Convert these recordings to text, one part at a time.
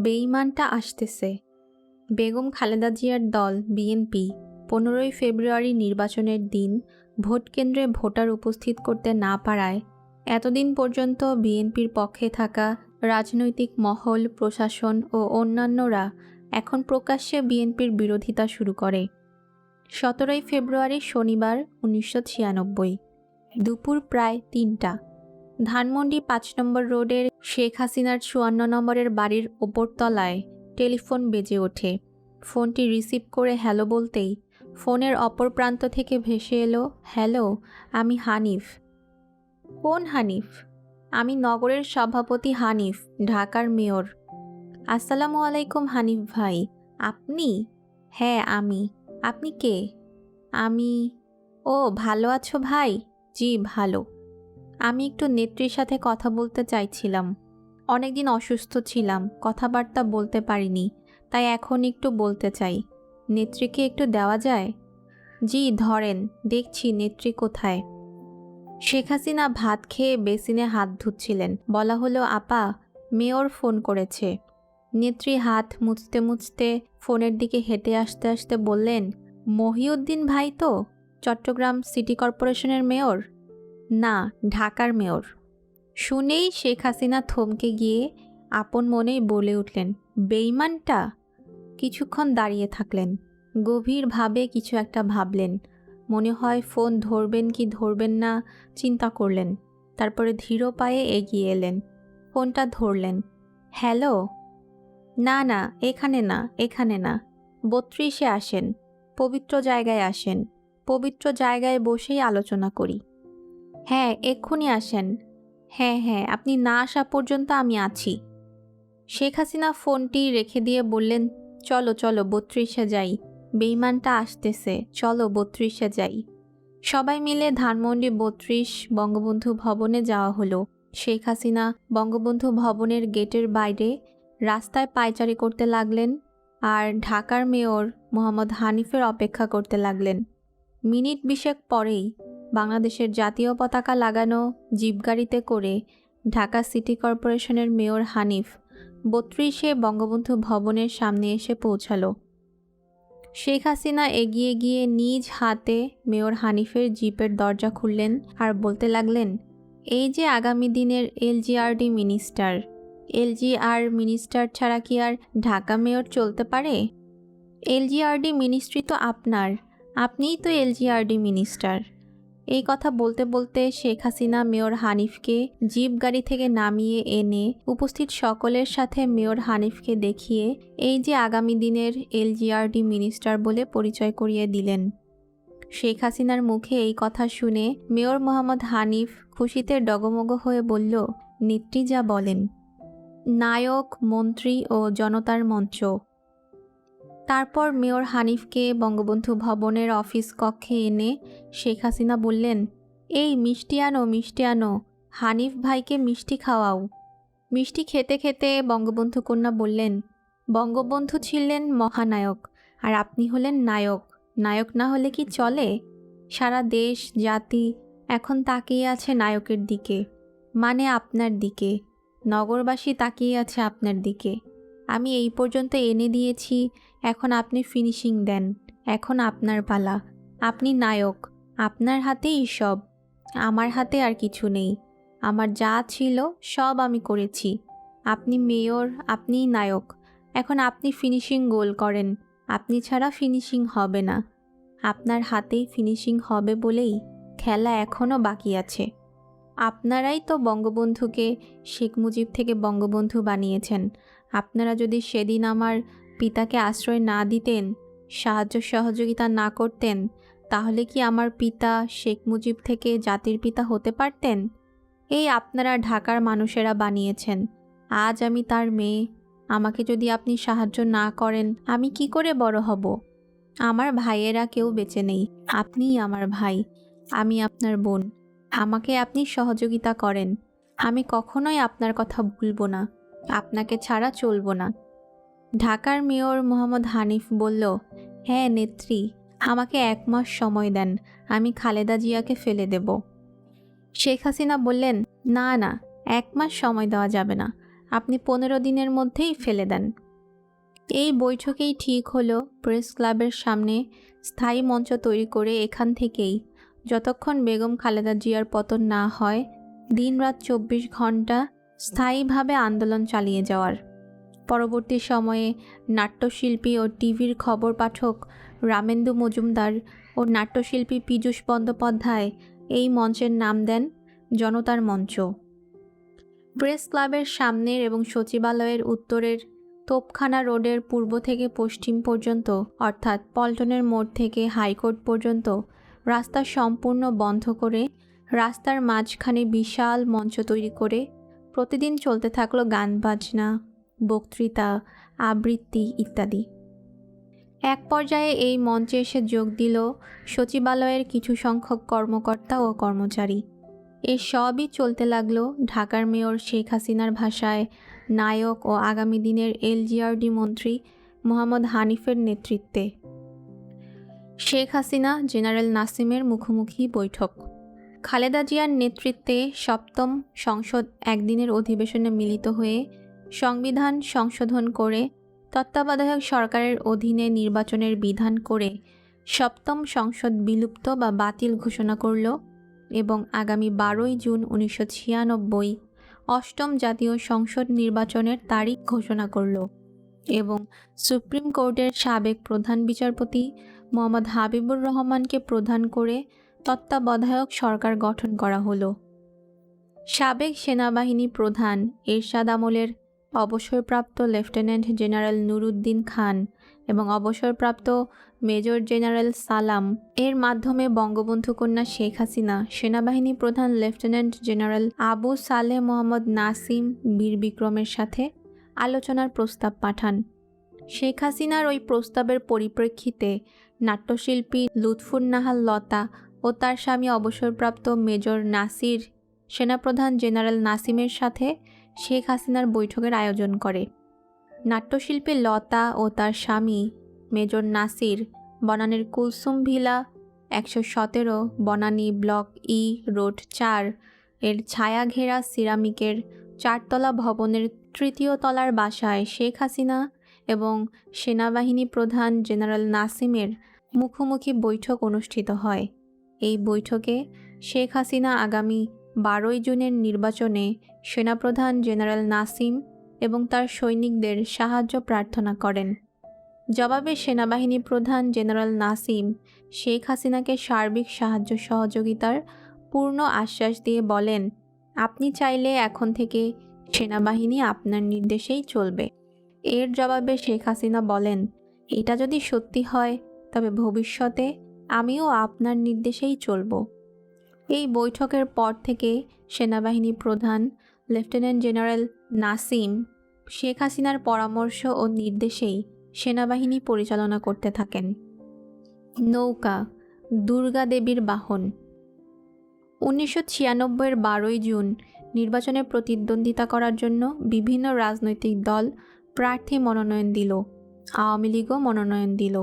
বেইমানটা আসতেছে। বেগম খালেদা জিয়ার দল, বিএনপি, পনেরোই ফেব্রুয়ারি নির্বাচনের দিন ভোট কেন্দ্রে ভোটার উপস্থিত করতে না পারায় এতদিন পর্যন্ত বিএনপির পক্ষে থাকা রাজনৈতিক মহল, প্রশাসন ও অন্যান্যরা এখন প্রকাশ্যে বিএনপির বিরোধিতা শুরু করে। সতেরোই ফেব্রুয়ারি শনিবার উনিশশো ছিয়ানব্বই, দুপুর প্রায় তিনটা। ধানমন্ডি পাঁচ নম্বর রোডের শেখ হাসিনার চুয়ান্ন নম্বরের বাড়ির ওপরতলায় টেলিফোন বেজে ওঠে। ফোনটি রিসিভ করে হ্যালো বলতেই ফোনের অপর প্রান্ত থেকে ভেসে এলো, হ্যালো, আমি হানিফ। কোন হানিফ? আমি নগরের সভাপতি হানিফ, ঢাকার মেয়র। আসসালামু আলাইকুম হানিফ ভাই, আপনি? হ্যাঁ আমি। আপনি কে? আমি ও, ভালো আছো ভাই? জি, ভালো। আমি একটু নেত্রীর সাথে কথা বলতে চাইছিলাম। অনেকদিন অসুস্থ ছিলাম, কথাবার্তা বলতে পারিনি, তাই এখন একটু বলতে চাই। নেত্রীকে একটু দেওয়া যায়? জি, ধরেন, দেখছি নেত্রী কোথায়। শেখ হাসিনা ভাত খেয়ে বেসিনে হাত ধুচ্ছিলেন। বলা হলো, আপা, মেয়র ফোন করেছে। নেত্রী হাত মুছতে মুছতে ফোনের দিকে হেঁটে আসতে আসতে বললেন, মহিউদ্দিন ভাই তো? চট্টগ্রাম সিটি কর্পোরেশনের মেয়র? না, ঢাকার মেয়র। শুনেই শেখ হাসিনা থমকে গিয়ে আপন মনেই বলে উঠলেন বেইমানটা কিছুক্ষণ দাঁড়িয়ে থাকলেন। গভীরভাবে কিছু একটা ভাবলেন। মনে হয় ফোন ধরবেন কি ধরবেন না চিন্তা করলেন। তারপরে ধীর পায়ে এগিয়ে এলেন। ফোনটা ধরলেন। হ্যালো? না না, এখানে না এখানে না। বত্রিশে আসেন। পবিত্র জায়গায় আসেন। পবিত্র জায়গায় বসেই আলোচনা করি। হ্যাঁ এক্ষুনি আসেন। হ্যাঁ হ্যাঁ আপনি না আসা পর্যন্ত আমি আছি। শেখ হাসিনা ফোনটি রেখে দিয়ে বললেন, চলো চলো, বত্রিশে যাই। বেইমানটা আসতেছে। চলো, বত্রিশে যাই। সবাই মিলে ধানমন্ডি বত্রিশ বঙ্গবন্ধু ভবনে যাওয়া হলো। শেখ হাসিনা বঙ্গবন্ধু ভবনের গেটের বাইরে রাস্তায় পায়চারি করতে লাগলেন আর ঢাকার মেয়র মোহাম্মদ হানিফের অপেক্ষা করতে লাগলেন। মিনিট বিশেক পরেই বাংলাদেশের জাতীয় পতাকা লাগানো জিপগাড়িতে করে ঢাকা সিটি কর্পোরেশনের মেয়র হানিফ বত্রিশে বঙ্গবন্ধু ভবনের সামনে এসে পৌঁছালো। শেখ হাসিনা এগিয়ে গিয়ে নিজ হাতে মেয়র হানিফের জিপের দরজা খুললেন আর বলতে লাগলেন, এই যে আগামী দিনের এলজিআরডি মিনিস্টার, এলজিআর মিনিস্টার ছাড়া কি আর ঢাকা মেয়র চলতে পারে? এলজিআরডি মিনিস্ট্রি তো আপনার, আপনিই তো এলজিআরডি মিনিস্টার। এই কথা বলতে বলতে শেখ হাসিনা মেয়র হানিফকে জিপ গাড়ি থেকে নামিয়ে এনে উপস্থিত সকলের সাথে মেয়র হানিফকে দেখিয়ে এই যে আগামী দিনের এলজিআরডি মিনিস্টার বলে পরিচয় করিয়ে দিলেন। শেখ হাসিনার মুখে এই কথা শুনে মেয়র মোহাম্মদ হানিফ খুশিতে ডগমগ হয়ে বলল, নেত্রী যা বলেন। নায়ক, মন্ত্রী ও জনতার মঞ্চ। তারপর মেয়র হানিফকে বঙ্গবন্ধু ভবনের অফিস কক্ষে এনে শেখ হাসিনা বললেন, এই মিষ্টি আনো মিষ্টি আনো, হানিফ ভাইকে মিষ্টি খাওয়াও। মিষ্টি খেতে খেতে বঙ্গবন্ধু কন্যা বললেন, বঙ্গবন্ধু ছিলেন মহানায়ক, আর আপনি হলেন নায়ক। নায়ক না হলে কি চলে? সারা দেশ, জাতি এখন তাকিয়ে আছে নায়কের দিকে মানে আপনার দিকে। নগরবাসী তাকিয়ে আছে আপনার দিকে। আমি এই পর্যন্ত এনে দিয়েছি, এখন আপনি ফিনিশিং দেন, এখন আপনার পালা। আপনি নায়ক, আপনার হাতেই সব। আমার হাতে আর কিছু নেই। আমার যা ছিল, সব আমি করেছি। আপনি মেয়র আপনিই নায়ক, এখন আপনি ফিনিশিং গোল করেন, আপনি ছাড়া ফিনিশিং হবে না। আপনার হাতেই ফিনিশিং হবে বলেই খেলা এখনও বাকি আছে। আপনারাই তো বঙ্গবন্ধুকে শেখ মুজিব থেকে বঙ্গবন্ধু বানিয়েছেন। আপনারা যদি সেদিন আমার পিতাকে আশ্রয় না দিতেন, সাহায্য সহযোগিতা না করতেন, তাহলে কি আমার পিতা শেখ মুজিব থেকে জাতির পিতা হতে পারতেন? এই আপনারা ঢাকার মানুষেরা বানিয়েছেন। আজ আমি তার মেয়ে। আমাকে যদি আপনি সাহায্য না করেন, আমি কি করে বড় হব? আমার ভাইয়েরা কেউ বেঁচে নেই। আপনিই আমার ভাই। আমি আপনার বোন। আমাকে আপনি সহযোগিতা করেন। আমি কখনোই আপনার কথা ভুলবো না। আপনাকে ছাড়া চলবো না। ঢাকার মেয়র মোহাম্মদ হানিফ বলল হ্যাঁ নেত্রী, আমাকে এক মাস সময় দেন, আমি খালেদা জিয়াকে ফেলে দেব। শেখ হাসিনা বললেন, না না, এক মাস সময় দেওয়া যাবে না, আপনি পনেরো দিনের মধ্যেই ফেলে দেন। এই বৈঠকেই ঠিক হলো প্রেস ক্লাবের সামনে স্থায়ী মঞ্চ তৈরি করে এখান থেকেই যতক্ষণ বেগম খালেদা জিয়ার পতন না হয়, দিনরাত চব্বিশ ঘণ্টা স্থায়ীভাবে আন্দোলন চালিয়ে যাওয়ার। পরবর্তী সময়ে নাট্যশিল্পী ও টিভির খবর পাঠক রামেন্দু মজুমদার ও নাট্যশিল্পী পীযূষ বন্দ্যোপাধ্যায় এই মঞ্চের নাম দেন জনতার মঞ্চ। প্রেস ক্লাবের সামনের এবং সচিবালয়ের উত্তরের তোপখানা রোডের পূর্ব থেকে পশ্চিম পর্যন্ত, অর্থাৎ পল্টনের মোড় থেকে হাইকোর্ট পর্যন্ত, রাস্তা সম্পূর্ণ বন্ধ করে রাস্তার মাঝখানে বিশাল মঞ্চ তৈরি করে প্রতিদিন চলতে থাকল গান বাজনা, বক্তৃতা, আবৃত্তি ইত্যাদি। এক পর্যায়ে এই মঞ্চে এসে যোগ দিল সচিবালয়ের কিছু সংখ্যক কর্মকর্তা ও কর্মচারী। এ সবই চলতে লাগল ঢাকার মেয়র শেখ হাসিনার ভাষায়। নায়ক ও আগামী দিনের এলজিআরডি মন্ত্রী মোহাম্মদ হানিফের নেতৃত্বে। শেখ হাসিনা, জেনারেল নাসিমের মুখোমুখি বৈঠক। খালেদা জিয়ার নেতৃত্বে সপ্তম সংসদ একদিনের অধিবেশনে মিলিত হয়ে সংবিধান সংশোধন করে তত্ত্বাবধায়ক সরকারের অধীনে নির্বাচনের বিধান করে সপ্তম সংসদ বিলুপ্ত বা বাতিল ঘোষণা করল এবং আগামী বারোই জুন উনিশশো ছিয়ানব্বই অষ্টম জাতীয় সংসদ নির্বাচনের তারিখ ঘোষণা করল এবং সুপ্রিম কোর্টের সাবেক প্রধান বিচারপতি মোহাম্মদ হাবিবুর রহমানকে প্রধান করে তত্ত্বাবধায়ক সরকার গঠন করা হলো। সাবেক সেনাবাহিনী প্রধান এরশাদ আমলের অবসরপ্রাপ্ত লেফটেন্যান্ট জেনারেল নুরুদ্দিন খান এবং অবসরপ্রাপ্ত মেজর জেনারেল সালাম এর মাধ্যমে বঙ্গবন্ধু কন্যা শেখ হাসিনা, সেনাবাহিনী প্রধান লেফটেন্যান্ট জেনারেল আবু সালেহ মোহাম্মদ নাসিম বীর বিক্রমের সাথে আলোচনার প্রস্তাব পাঠান। শেখ হাসিনার ওই প্রস্তাবের পরিপ্রেক্ষিতে নাট্যশিল্পী লুৎফুর লুৎফুন্নাহাল লতা ও তার স্বামী অবসরপ্রাপ্ত মেজর নাসির সেনাপ্রধান জেনারেল নাসিমের সাথে শেখ হাসিনার বৈঠকের আয়োজন করে। নাট্যশিল্পী লতা ও তার স্বামী মেজর নাসির বনানীর কুলসুম ভিলা, একশো সতেরো বনানী ব্লক ই, রোড চার এর ছায়া ঘেরা সিরামিকের চারতলা ভবনের তৃতীয় তলার বাসায় শেখ হাসিনা এবং সেনাবাহিনী প্রধান জেনারেল নাসিমের মুখোমুখি বৈঠক অনুষ্ঠিত হয়। এই বৈঠকে শেখ হাসিনা আগামী বারোই জুনের নির্বাচনে সেনাপ্রধান জেনারেল নাসিম এবং তার সৈনিকদের সাহায্য প্রার্থনা করেন। জবাবে সেনাবাহিনী প্রধান জেনারেল নাসিম শেখ হাসিনাকে সার্বিক সাহায্য সহযোগিতার পূর্ণ আশ্বাস দিয়ে বলেন, আপনি চাইলে এখন থেকে সেনাবাহিনী আপনার নির্দেশেই চলবে। এর জবাবে শেখ হাসিনা বলেন, এটা যদি সত্যি হয়, তবে ভবিষ্যতে আমিও আপনার নির্দেশেই চলব। এই বৈঠকের পর থেকে সেনাবাহিনী প্রধান, লেফটেন্যান্ট জেনারেল নাসিম, শেখ হাসিনার পরামর্শ ও নির্দেশেই সেনাবাহিনী পরিচালনা করতে থাকেন। নৌকা, দুর্গা দেবীর বাহন। উনিশশো ছিয়ানব্বইয়ের বারোই জুন নির্বাচনে প্রতিদ্বন্দ্বিতা করার জন্য বিভিন্ন রাজনৈতিক দল প্রার্থী মনোনয়ন দিল, আওয়ামী লীগও মনোনয়ন দিল।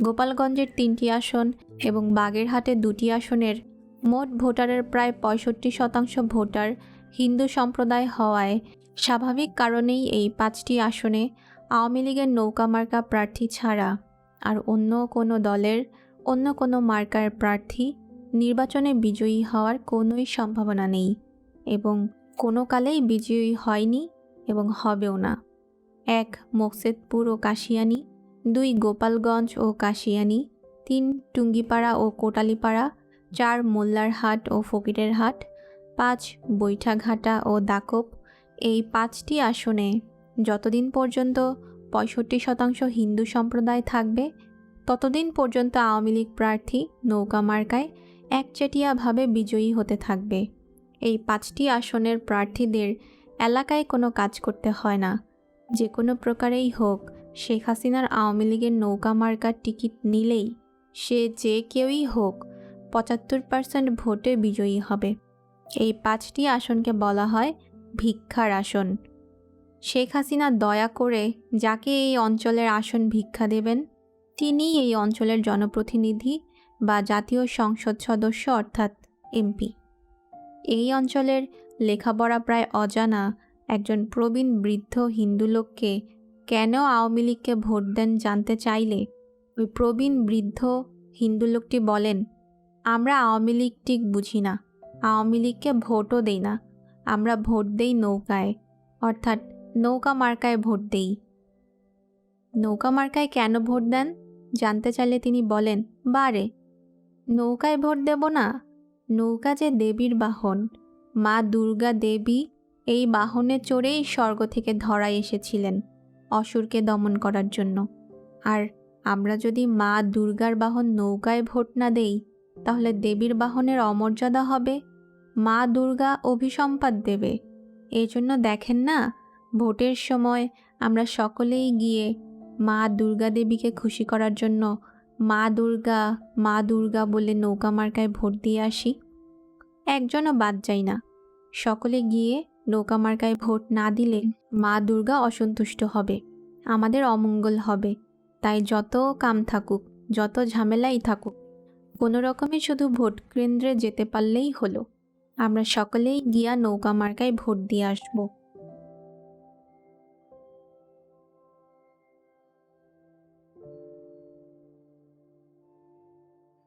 গোপালগঞ্জের তিনটি আসন এবং বাগেরহাটে দুটি আসনের মোট ভোটারের প্রায় পঁয়ষট্টি শতাংশ ভোটার হিন্দু সম্প্রদায় হওয়ায় স্বাভাবিক কারণেই এই পাঁচটি আসনে আওয়ামী লীগের নৌকা মার্কা প্রার্থী ছাড়া আর অন্য কোনো দলের, অন্য কোনো মার্কার প্রার্থী নির্বাচনে বিজয়ী হওয়ার কোনোই সম্ভাবনা নেই এবং কোনো কালেই বিজয়ী হয়নি এবং হবেও না। এক, মোকসেদপুর ও কাশিয়ানি দুই গোপালগঞ্জ ও কাশিয়ানি, তিন টুঙ্গিপাড়া ও কোটালিপাড়া, চার মোল্লারহাট ও ফকিরের হাট পাঁচ বৈঠাঘাটা ও দাকপ। এই পাঁচটি আসনে যতদিন পর্যন্ত পঁয়ষট্টি শতাংশ হিন্দু সম্প্রদায় থাকবে, ততদিন পর্যন্ত আওয়ামী লীগ প্রার্থী নৌকা মার্কায় একচেটিয়াভাবে বিজয়ী হতে থাকবে। এই পাঁচটি আসনের প্রার্থীদের এলাকায় কোনো কাজ করতে হয় না। যে কোনো প্রকারেই হোক শেখ হাসিনার আওয়ামী লীগের নৌকা মার্কার টিকিট নিলেই সে যে কেউই হোক পঁচাত্তর পার্সেন্ট ভোটে বিজয়ী হবে। এই পাঁচটি আসনকে বলা হয় ভিক্ষার আসন। শেখ হাসিনা দয়া করে যাকে এই অঞ্চলের আসন ভিক্ষা দেবেন, তিনিই এই অঞ্চলের জনপ্রতিনিধি বা জাতীয় সংসদ সদস্য অর্থাৎ এমপি। এই অঞ্চলের লেখাপড়া প্রায় অজানা একজন প্রবীণ বৃদ্ধ হিন্দু লোককে কেন আওয়ামী লীগকে ভোট দেন জানতে চাইলে? ওই প্রবীণ বৃদ্ধ হিন্দু লোকটি বলেন, আমরা আওয়ামী লীগ ঠিক বুঝি না। আওয়ামী লীগকে ভোটও দেই না। আমরা ভোট দেই নৌকায়। অর্থাৎ নৌকা মার্কায় ভোট দেই। নৌকা মার্কায় কেন ভোট দেন? জানতে চাইলে তিনি বলেন, বারে, নৌকায় ভোট দেব না। নৌকা যে দেবীর বাহন। মা দুর্গা দেবী এই বাহনে চড়েই স্বর্গ থেকে ধরায় এসেছিলেন। অসুরকে দমন করার জন্য। আর আমরা যদি মা দুর্গার বাহন নৌকায় ভোট না দেই, তাহলে দেবীর বাহনের অমর্যাদা হবে। মা দুর্গা অভিসম্পাদ দেবে। এই জন্য দেখেন না, ভোটের সময় আমরা সকলেই গিয়ে মা দুর্গা দেবীকে খুশি করার জন্য মা দুর্গা মা দুর্গা বলে নৌকা মার্কায় ভোট দিয়ে আসি। একজনও বাদ যায় না। সকলে গিয়ে নৌকা মার্কায় ভোট না দিলে মা দুর্গা অসন্তুষ্ট হবে আমাদের অমঙ্গল হবে। তাই যত কাম থাকুক যত ঝামেলাই থাকুক কোনো রকমে শুধু ভোট কেন্দ্রে যেতে পারলেই হলো। আমরা সকলেই গিয়া নৌকা মার্কায় ভোট দিয়ে আসব।